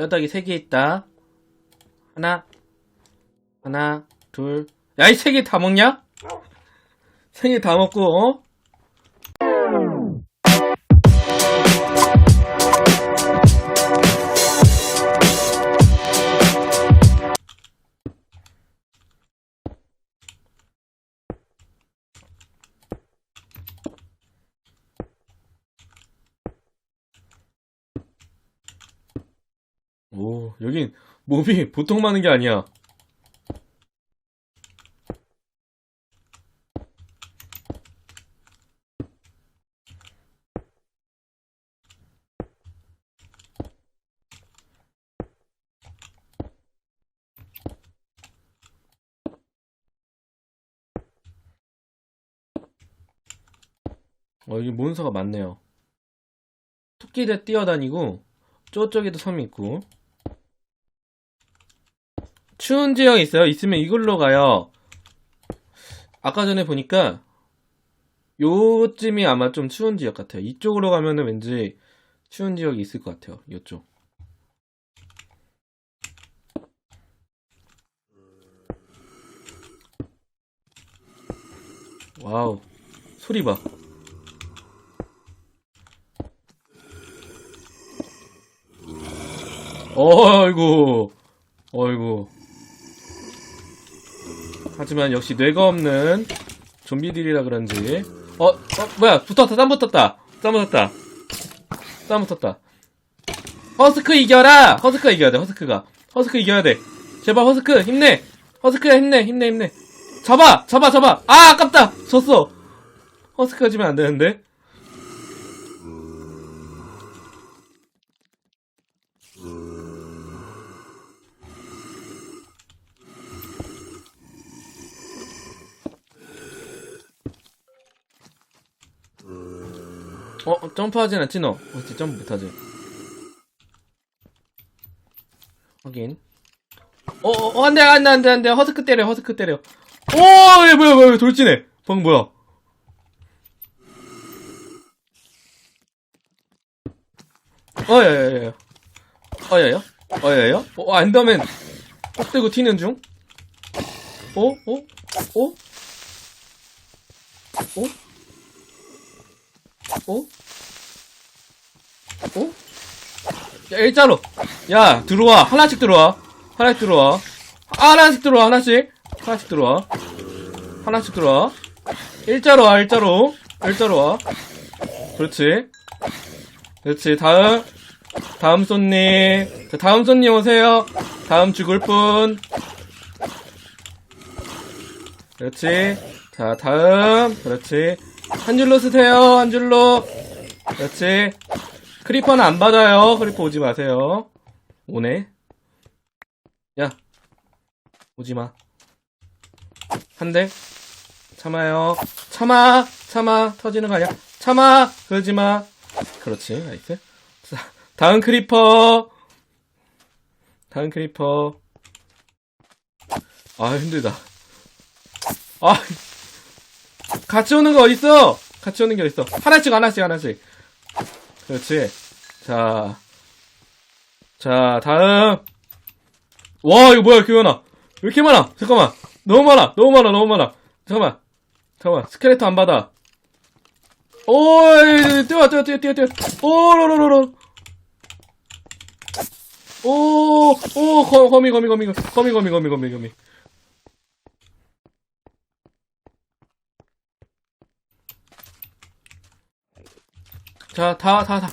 뼈다귀 3개 있다. 하나, 하나, 둘. 야, 이 3개 다 먹냐? 3개 다 먹고, 어? 몸이 보통 많은 게 아니야. 어, 여기 몬스터가 많네요. 토끼들 뛰어다니고, 저쪽에도 섬이 있고, 추운 지역 있어요? 있으면 이걸로 가요. 아까 전에 보니까 요쯤이 아마 좀 추운 지역 같아요. 이쪽으로 가면은 왠지 추운 지역이 있을 것 같아요. 요쪽. 와우. 소리 봐. 어이구. 어이구. 하지만 역시 뇌가 없는 좀비들이라 그런지. 어, 어, 뭐야, 붙었다, 땀 붙었다. 땀 붙었다. 땀 붙었다. 허스크 이겨라! 허스크가 이겨야 돼, 허스크가. 허스크 이겨야 돼. 제발, 허스크, 힘내! 허스크야, 힘내, 힘내, 힘내. 잡아! 잡아, 잡아! 아, 아깝다! 졌어! 허스크 가 지면 안 되는데? 어, 점프하진 않지, 너? 어찌 점프 못하지? 확인. 어, 어, 어, 안 돼, 안 돼, 안 돼, 안 돼. 허스크 때려, 허스크 때려. 오, 얘 뭐야, 뭐야, 돌진해. 방금 뭐야? 어, 야, 야, 야. 어, 야, 야. 어, 야, 야. 어, 안더맨 꼭 들고 튀는 중? 어? 어? 어? 어? 어? 어? 야, 일자로. 야, 들어와. 하나씩 들어와. 하나씩 들어와. 아, 하나씩 들어와, 하나씩. 하나씩 들어와. 하나씩 들어와. 일자로 와, 일자로. 일자로 와. 그렇지. 그렇지. 다음. 다음 손님. 자, 다음 손님 오세요. 다음 죽을 분. 그렇지. 자, 다음. 그렇지. 한 줄로 쓰세요. 한 줄로. 그렇지. 크리퍼는 안 받아요. 크리퍼 오지 마세요. 오네. 야. 오지 마. 한 대. 참아요. 참아. 참아. 터지는 거 아니야. 참아. 그러지 마. 그렇지. 나이스. 자, 다음 크리퍼. 다음 크리퍼. 아, 힘들다. 아, 같이 오는 거 어딨어? 같이 오는 게 어딨어? 하나씩, 하나씩, 하나씩. 그렇지. 자. 자, 다음. 와, 이거 뭐야, 교현아. 왜 이렇게 많아? 잠깐만. 너무 많아. 너무 많아, 너무 많아. 잠깐만. 잠깐만. 스켈레톤 안 받아. 오, 이, 이, 뛰어, 뛰어, 뛰어, 뛰어, 뛰어. 오, 로로로로. 오, 오, 거, 거미, 거미, 거미, 거미, 거미, 거미, 거미, 거미. 자, 다, 다, 다.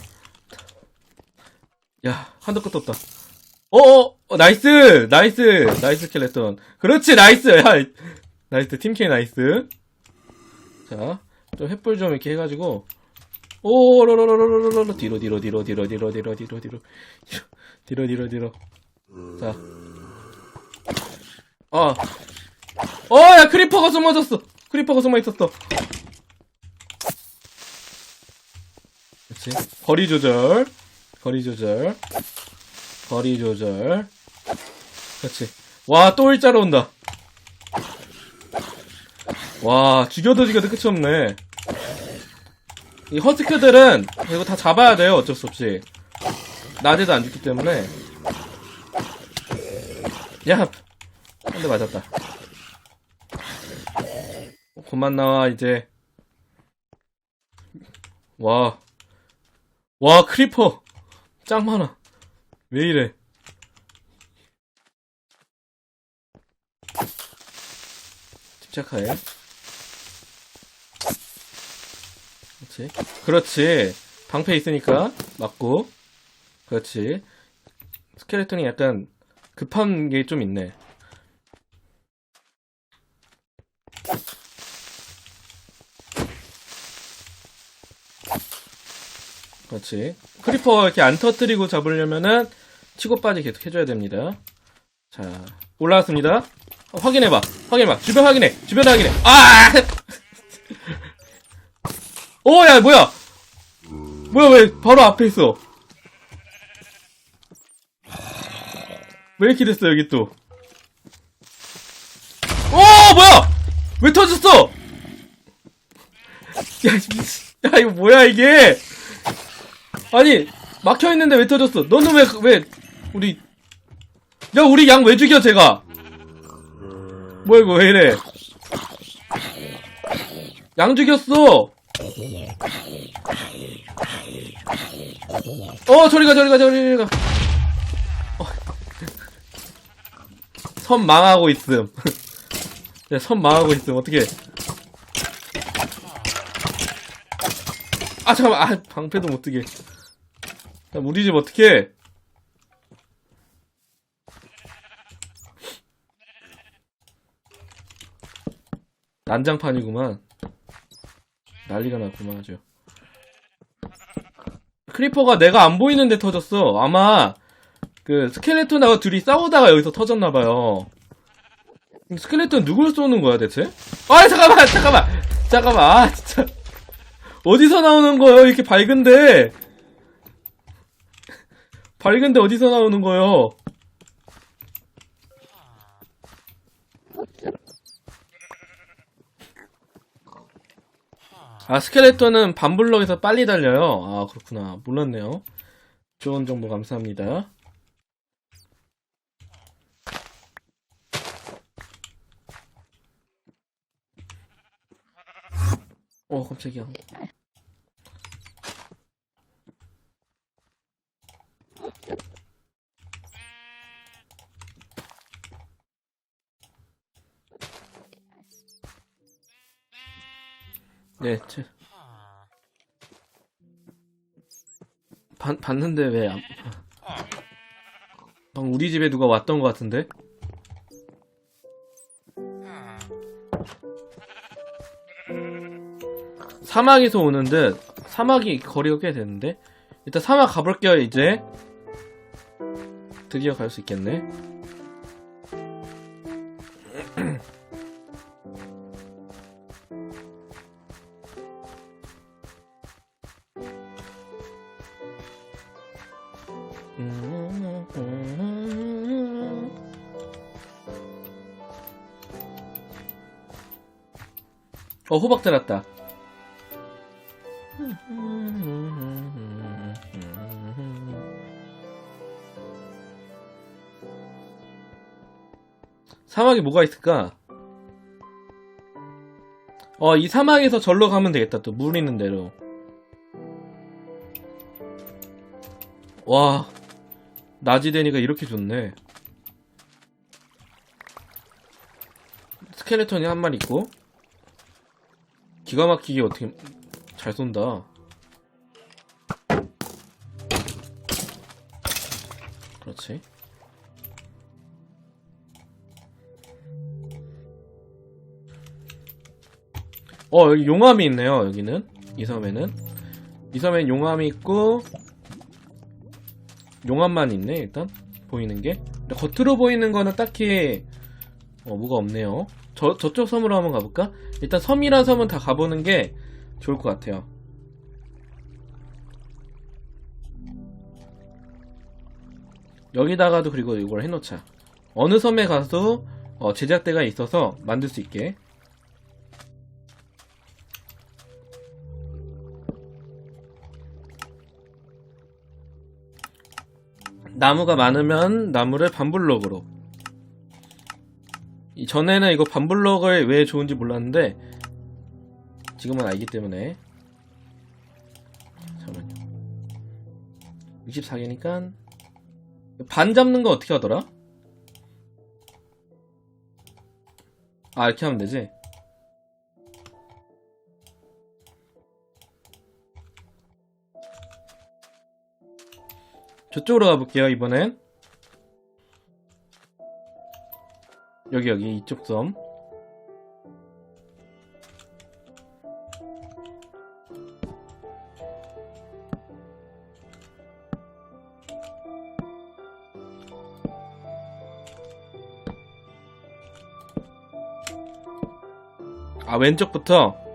야, 한도 끝도 없다. 어어! 나이스! 나이스! 나이스 킬했던. 그렇지, 나이스! 야, 나이스, 팀킬 나이스. 자, 좀 횃불 좀 이렇게 해가지고. 오, 로로로로로로로 뒤로, 뒤로, 뒤로, 뒤로, 뒤로, 뒤로, 뒤로, 뒤로. 뒤로, 뒤로, 뒤로. 자. 어. 어, 야, 크리퍼가 숨어졌어! 크리퍼가 숨어있었어. 그렇지. 거리 조절. 거리 조절. 거리 조절. 그렇지. 와, 또 일자로 온다. 와, 죽여도 죽여도 끝이 없네. 이 허스크들은 이거 다 잡아야 돼요. 어쩔 수 없이. 낮에도 안 죽기 때문에. 야! 한 대 맞았다. 그만 나와, 이제. 와. 와, 크리퍼! 짱 많아. 왜 이래? 침착하게. 그렇지. 그렇지. 방패 있으니까 맞고. 그렇지. 스켈레톤이 약간 급한 게 좀 있네. 그렇지. 크리퍼 이렇게 안 터뜨리고 잡으려면은 치고 빠지 계속 해줘야 됩니다. 자, 올라왔습니다. 어, 확인해봐. 확인해봐. 주변 확인해. 주변 확인해. 아! 오, 야, 뭐야? 뭐야, 왜 바로 앞에 있어? 왜 이렇게 됐어, 여기 또? 오, 뭐야! 왜 터졌어? 야, 야, 이거 뭐야, 이게? 아니, 막혀 있는데 왜 터졌어? 너는 왜, 왜, 우리, 야, 우리 양 왜 죽여, 제가? 뭐야, 이거 왜 이래? 양 죽였어! 어, 저리 가, 저리 가, 저리 가. 어. 선 망하고 있음. 야, 선 망하고 있음. 어떻게? 아, 잠깐만. 아, 방패도 못 뜨게. 야, 우리 집 어떻게? 난장판이구만. 난리가 났구만 아주. 크리퍼가 내가 안 보이는데 터졌어. 아마 그 스켈레톤하고 둘이 싸우다가 여기서 터졌나봐요. 스켈레톤 누굴 쏘는 거야 대체? 아 잠깐만 잠깐만 잠깐만 아 진짜 어디서 나오는 거예요 이렇게 밝은데 밝은데 어디서 나오는 거예요? 아, 스켈레톤은 반블럭에서 빨리 달려요. 아, 그렇구나. 몰랐네요. 좋은 정보 감사합니다. 어, 깜짝이야. 네, 제... 봤, 봤는데 왜 안... 방금 우리 집에 누가 왔던 것 같은데? 사막에서 오는 듯 사막이 거리가 꽤 되는데? 일단 사막 가볼게요 이제 드디어 갈 수 있겠네. 어 호박 들었다 사막에 뭐가 있을까? 어, 이 사막에서 절로 가면 되겠다. 또 물 있는 대로. 와, 낮이 되니까 이렇게 좋네. 스켈레톤이 한 마리 있고. 기가 막히게 어떻게 잘 쏜다. 그렇지. 어, 여기 용암이 있네요, 여기는. 이 섬에는. 이 섬엔 용암이 있고, 용암만 있네, 일단. 보이는 게. 겉으로 보이는 거는 딱히, 어, 뭐가 없네요. 저, 저쪽 섬으로 한번 가볼까? 일단 섬이란 섬은 다 가보는 게 좋을 것 같아요. 여기다가도 그리고 이걸 해놓자. 어느 섬에 가도 어, 제작대가 있어서 만들 수 있게. 나무가 많으면 나무를 반블럭으로. 이 전에는 이거 반블럭을 왜 좋은지 몰랐는데 지금은 알기 때문에 잠깐만요. 64개니까 반 잡는 거 어떻게 하더라? 아 이렇게 하면 되지. 저쪽으로 가볼게요 이번엔 여기 여기 이쪽 섬 아, 왼쪽부터.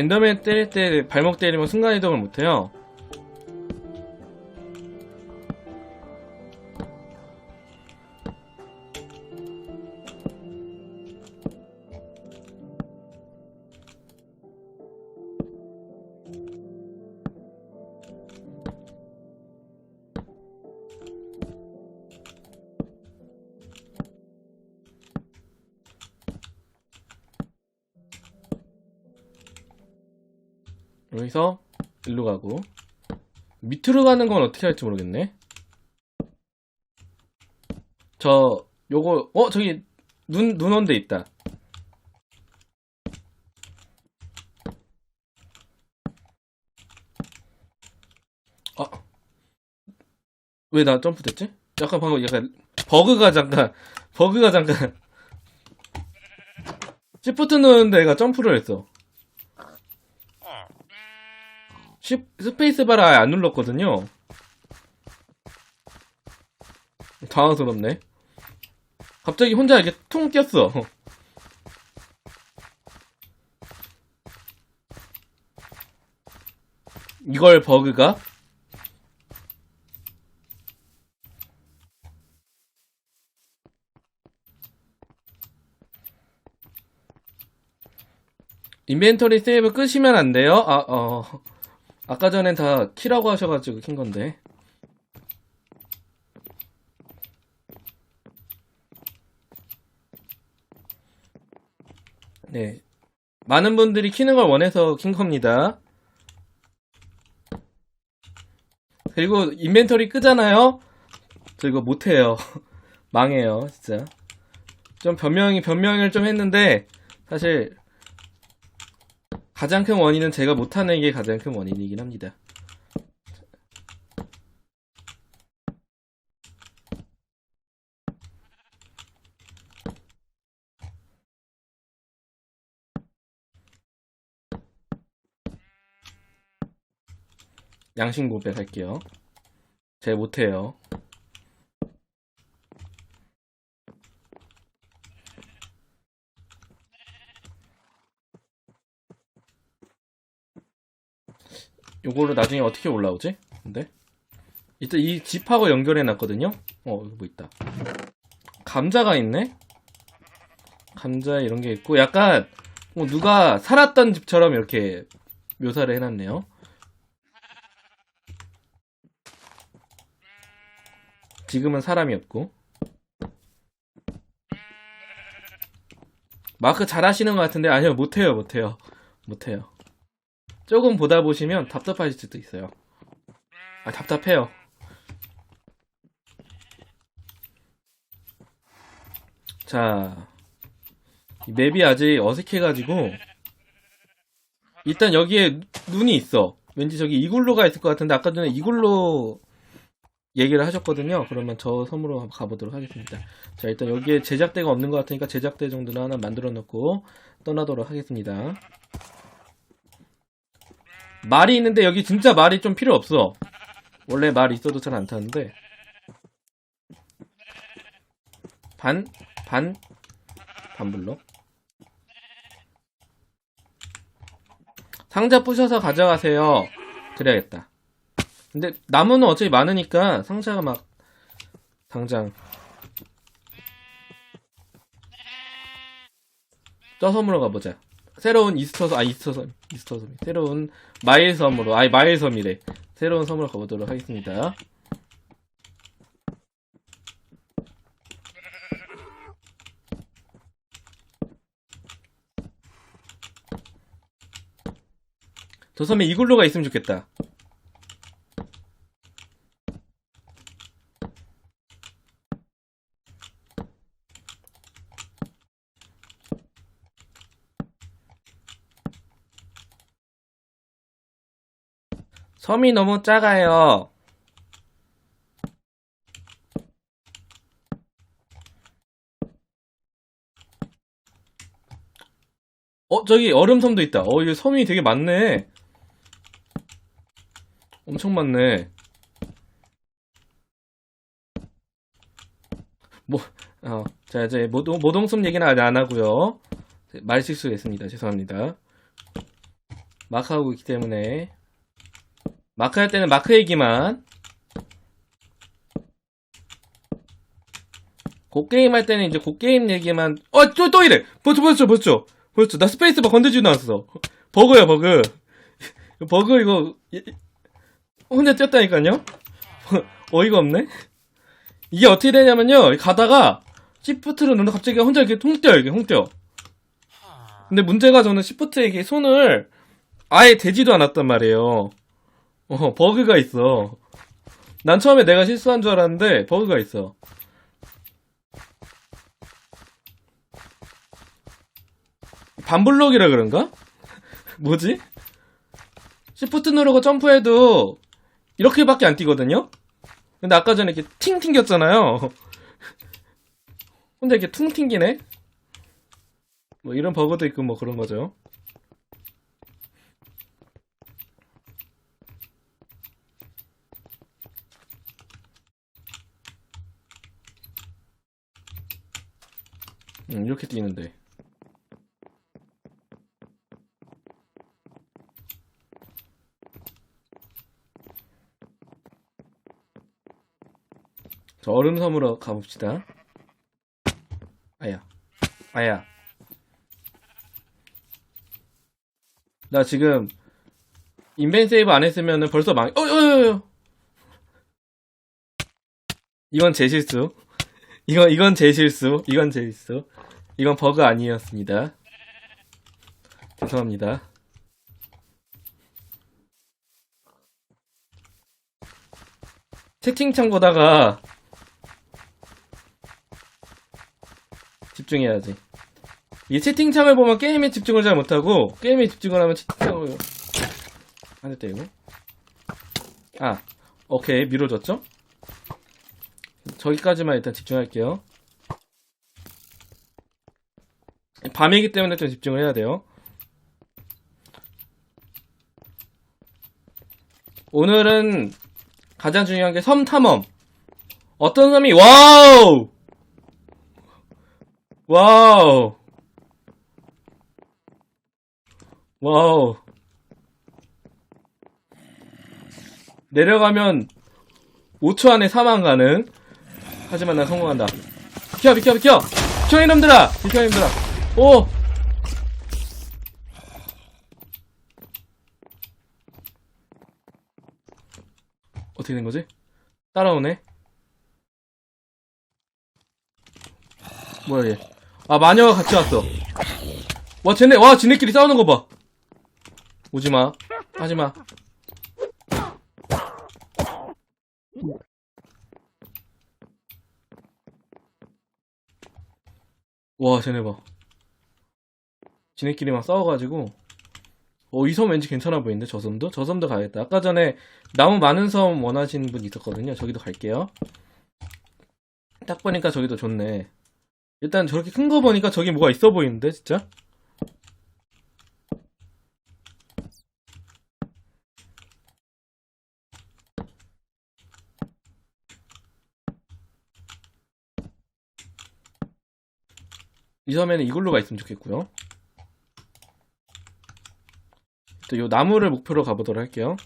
엔더맨 때릴 때 발목 때리면 순간이동을 못해요. 여기서 일로 가고 밑으로 가는 건 어떻게 할지 모르겠네. 저 요거 어 저기 눈 눈 온 데 있다. 아. 왜 나 점프됐지? 약간 방금 약간 버그가 잠깐 버그가 잠깐 시프트 누르는데 얘가 점프를 했어. 스페이스바를 아예 안 눌렀거든요. 당황스럽네. 갑자기 혼자 이렇게 퉁 뛰었어. 이걸 버그가? 인벤토리 세이브 끄시면 안 돼요? 아, 어. 아까 전엔 다 키라고 하셔가지고 킨 건데. 네. 많은 분들이 키는 걸 원해서 킨 겁니다. 그리고 인벤토리 끄잖아요? 저 이거 못해요. 망해요, 진짜. 좀 변명이, 변명을 좀 했는데, 사실, 가장 큰 원인은 제가 못하는 게 가장 큰 원인이긴 합니다. 양심 고백할게요. 제가 못해요. 요거를 나중에 어떻게 올라오지? 근데 일단 이 집하고 연결해 놨거든요. 어, 뭐 있다. 감자가 있네. 감자 이런 게 있고 약간 뭐 누가 살았던 집처럼 이렇게 묘사를 해놨네요. 지금은 사람이 없고 마크 잘하시는 것 같은데 아니요 못해요 못해요 못해요. 조금 보다 보시면 답답하실 수도 있어요. 아, 답답해요. 자, 이 맵이 아직 어색해가지고, 일단 여기에 눈이 있어. 왠지 저기 이글루가 있을 것 같은데, 아까 전에 이글루 얘기를 하셨거든요. 그러면 저 섬으로 한번 가보도록 하겠습니다. 자, 일단 여기에 제작대가 없는 것 같으니까 제작대 정도는 하나 만들어 놓고 떠나도록 하겠습니다. 말이 있는데 여기 진짜 말이 좀 필요 없어. 원래 말 있어도 잘 안 타는데. 반, 반, 반블럭. 상자 부셔서 가져가세요. 그래야겠다. 근데 나무는 어차피 많으니까 상자가 막 당장 저 섬으로 가보자. 새로운 이스터 섬, 아 이스터 섬, 이스터 섬, 새로운 마일 섬으로, 아니 마일 섬이래. 새로운 섬으로 가보도록 하겠습니다. 저 섬에 이글루가 있으면 좋겠다. 섬이 너무 작아요. 어, 저기 얼음섬도 있다. 어, 이거 섬이 되게 많네. 엄청 많네. 뭐, 어, 자, 이제 모동, 모동섬 얘기는 아직 안 하고요. 말 실수했습니다. 죄송합니다. 마크 하고 있기 때문에. 마크 할 때는 마크 얘기만. 곡게임 할 때는 이제 곡게임 얘기만. 어, 또, 또 이래! 보였죠, 보였죠, 보였죠? 보였죠? 나 스페이스바 건들지도 않았어. 버그야, 버그. 버그, 이거, 이- 혼자 뛰었다니까요? 어이가 없네? 이게 어떻게 되냐면요, 가다가, 시프트를 누르면 갑자기 혼자 이렇게 이렇게 통 뛰어. 근데 문제가 저는 시프트에 이게 손을 아예 대지도 않았단 말이에요. 어, 버그가 있어. 난 처음에 내가 실수한 줄 알았는데, 버그가 있어. 반블록이라 그런가? 뭐지? 시프트 누르고 점프해도 이렇게밖에 안 뛰거든요? 근데 아까 전에 이렇게 팅 튕겼잖아요. 혼자 이렇게 퉁 튕기네? 뭐 이런 버그도 있고 뭐 그런 거죠. 음, 이렇게 뛰는데. 저 얼음섬으로 가봅시다. 아야. 아야. 나 지금 인벤 세이브 안 했으면은 벌써 망, 어, 어, 어, 어. 이건 제 실수. 이건, 이건 제 실수. 이건 제 실수. 이건 버그 아니었습니다. 죄송합니다. 채팅창 보다가 집중해야지. 이 채팅창을 보면 게임에 집중을 잘 못하고 게임에 집중을 하면 채팅창을 안 됐다 이거. 아, 오케이 미뤄졌죠? 저기까지만 일단 집중할게요. 밤이기 때문에 좀 집중을 해야 돼요. 오늘은 가장 중요한 게 섬 탐험. 어떤 섬이 와우! 와우! 와우. 내려가면 5초 안에 사망 가능. 하지만 난 성공한다. 비켜, 비켜, 비켜! 비켜, 이놈들아! 비켜, 이놈들아! 오! 어떻게 된 거지? 따라오네. 뭐야, 얘. 아, 마녀가 같이 왔어. 와, 쟤네, 와, 지네끼리 싸우는 거 봐. 오지 마. 하지 마. 와, 쟤네 봐. 지네끼리 막 싸워가지고. 어, 이 섬 왠지 괜찮아 보이는데, 저 섬도? 저 섬도 가야겠다. 아까 전에 나무 많은 섬 원하시는 분 있었거든요. 저기도 갈게요. 딱 보니까 저기도 좋네. 일단 저렇게 큰 거 보니까 저기 뭐가 있어 보이는데, 진짜? 이 섬에는 이글루가 있으면 좋겠고요. 또요 나무를 목표로 가보도록 할게요.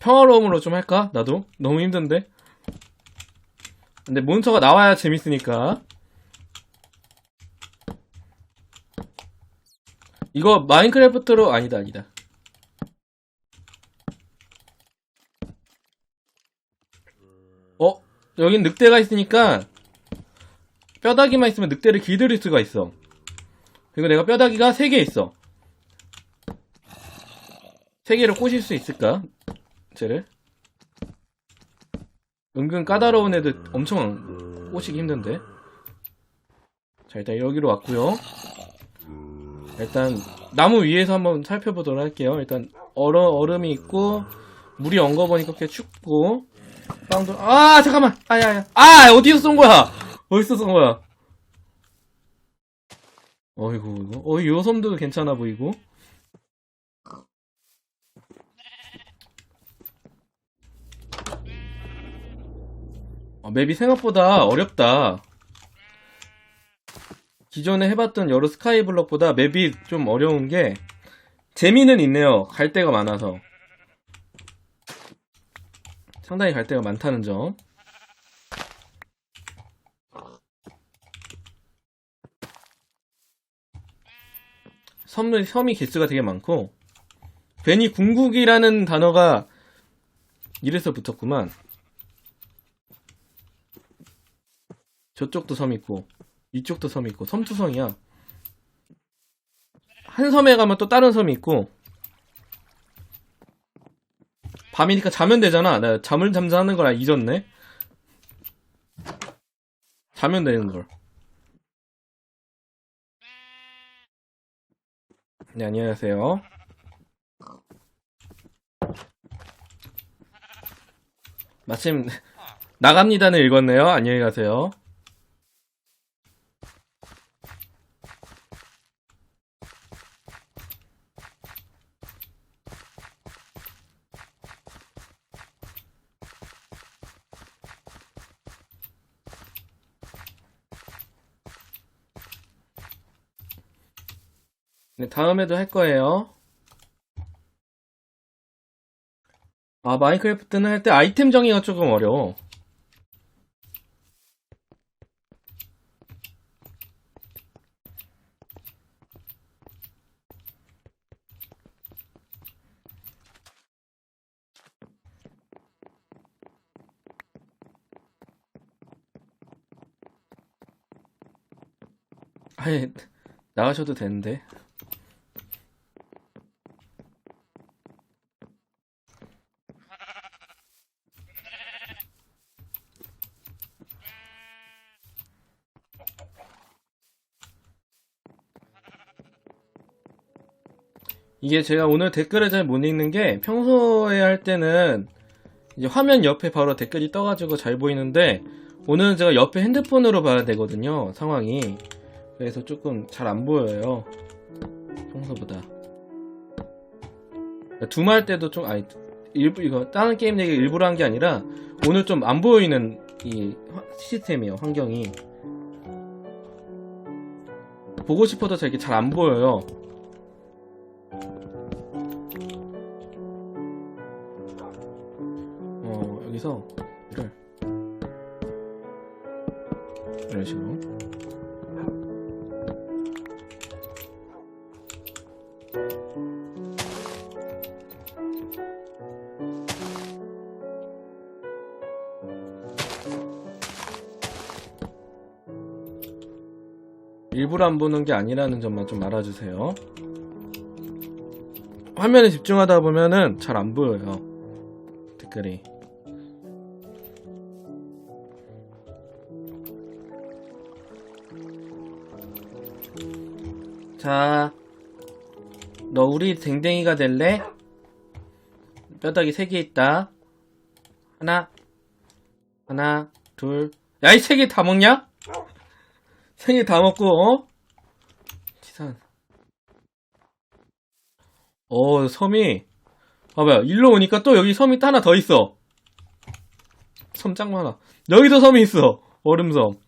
평화로움으로 좀 할까? 나도? 너무 힘든데? 근데 몬스터가 나와야 재밌으니까. 이거 마인크래프트로, 아니다, 아니다. 어? 여긴 늑대가 있으니까, 뼈다귀만 있으면 늑대를 길들일 수가 있어. 그리고 내가 뼈다귀가 3개 있어. 3개로 꼬실 수 있을까? 쟤를? 은근 까다로운 애들 엄청 꼬시기 힘든데. 자, 일단 여기로 왔고요. 일단 나무 위에서 한번 살펴보도록 할게요. 일단 얼어, 얼음이 있고 물이 엉거보니까 꽤 춥고 빵도 아 잠깐만 아야야 아 어디서 쏜 거야 어디서 쏜 거야 어이구 이거 어이 요 섬도 괜찮아 보이고 어, 맵이 생각보다 어렵다. 기존에 해봤던 여러 스카이블럭보다 맵이 좀 어려운 게 재미는 있네요. 갈 데가 많아서. 상당히 갈 데가 많다는 점. 섬, 섬이 개수가 되게 많고 괜히 궁극이라는 단어가 이래서 붙었구만. 저쪽도 섬 있고 이쪽도 섬 있고 섬투성이야. 한 섬에 가면 또 다른 섬이 있고 밤이니까 자면 되잖아. 나 잠을 잠자는 걸 잊었네. 자면 되는 걸. 네, 안녕하세요. 마침 나갑니다는 읽었네요. 안녕히 가세요. 네, 다음에도 할 거예요. 아, 마인크래프트는 할 때 아이템 정의가 조금 어려워. 아니, 나가셔도 되는데. 이게 제가 오늘 댓글을 잘 못 읽는 게 평소에 할 때는 이제 화면 옆에 바로 댓글이 떠가지고 잘 보이는데 오늘은 제가 옆에 핸드폰으로 봐야 되거든요 상황이. 그래서 조금 잘 안 보여요. 평소보다. 두말 할 때도 좀 아니 일부 이거 다른 게임 얘기 일부러 한 게 아니라 오늘 좀 안 보이는 이 화- 시스템이에요 환경이. 보고 싶어도 잘 이렇게 잘 안 보여요 일부러 안 보는 게 아니라는 점만 좀 알아주세요. 화면에 집중하다 보면은 잘 안 보여요. 댓글이. 자, 너 우리 댕댕이가 될래? 뼈다귀 3개 있다. 하나, 하나, 둘. 야, 이 세 개 다 먹냐? 세 개 다 먹고, 어? 치산. 어, 섬이. 봐봐요. 일로 오니까 또 여기 섬이 또 하나 더 있어. 섬짱 많아. 여기도 섬이 있어. 얼음섬.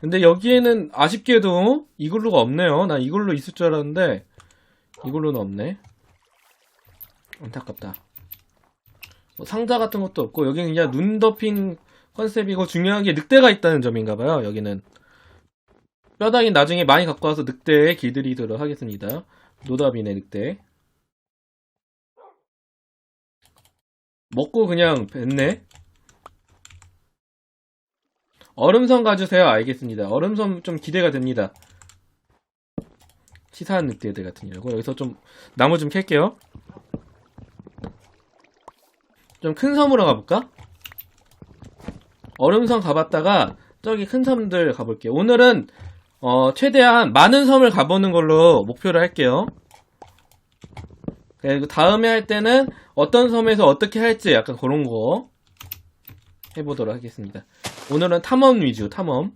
근데 여기에는 아쉽게도 이글루가 없네요. 나 이글루 있을 줄 알았는데 이글루는 없네. 안타깝다. 뭐 상자 같은 것도 없고 여기는 그냥 눈 덮인 컨셉이고 중요한 게 늑대가 있다는 점인가 봐요. 여기는 뼈다귀 나중에 많이 갖고 와서 늑대에 길들이도록 하겠습니다. 노답이네 늑대. 먹고 그냥 뱉네. 얼음섬 가주세요. 알겠습니다. 얼음섬 좀 기대가 됩니다. 치사한 늑대들 같은 경우 여기서 좀 나무 좀 캘게요. 좀 큰 섬으로 가볼까? 얼음섬 가봤다가 저기 큰 섬들 가볼게요. 오늘은 어, 최대한 많은 섬을 가보는 걸로 목표를 할게요. 그리고 다음에 할 때는 어떤 섬에서 어떻게 할지 약간 그런 거 해보도록 하겠습니다. 오늘은 탐험 위주, 탐험.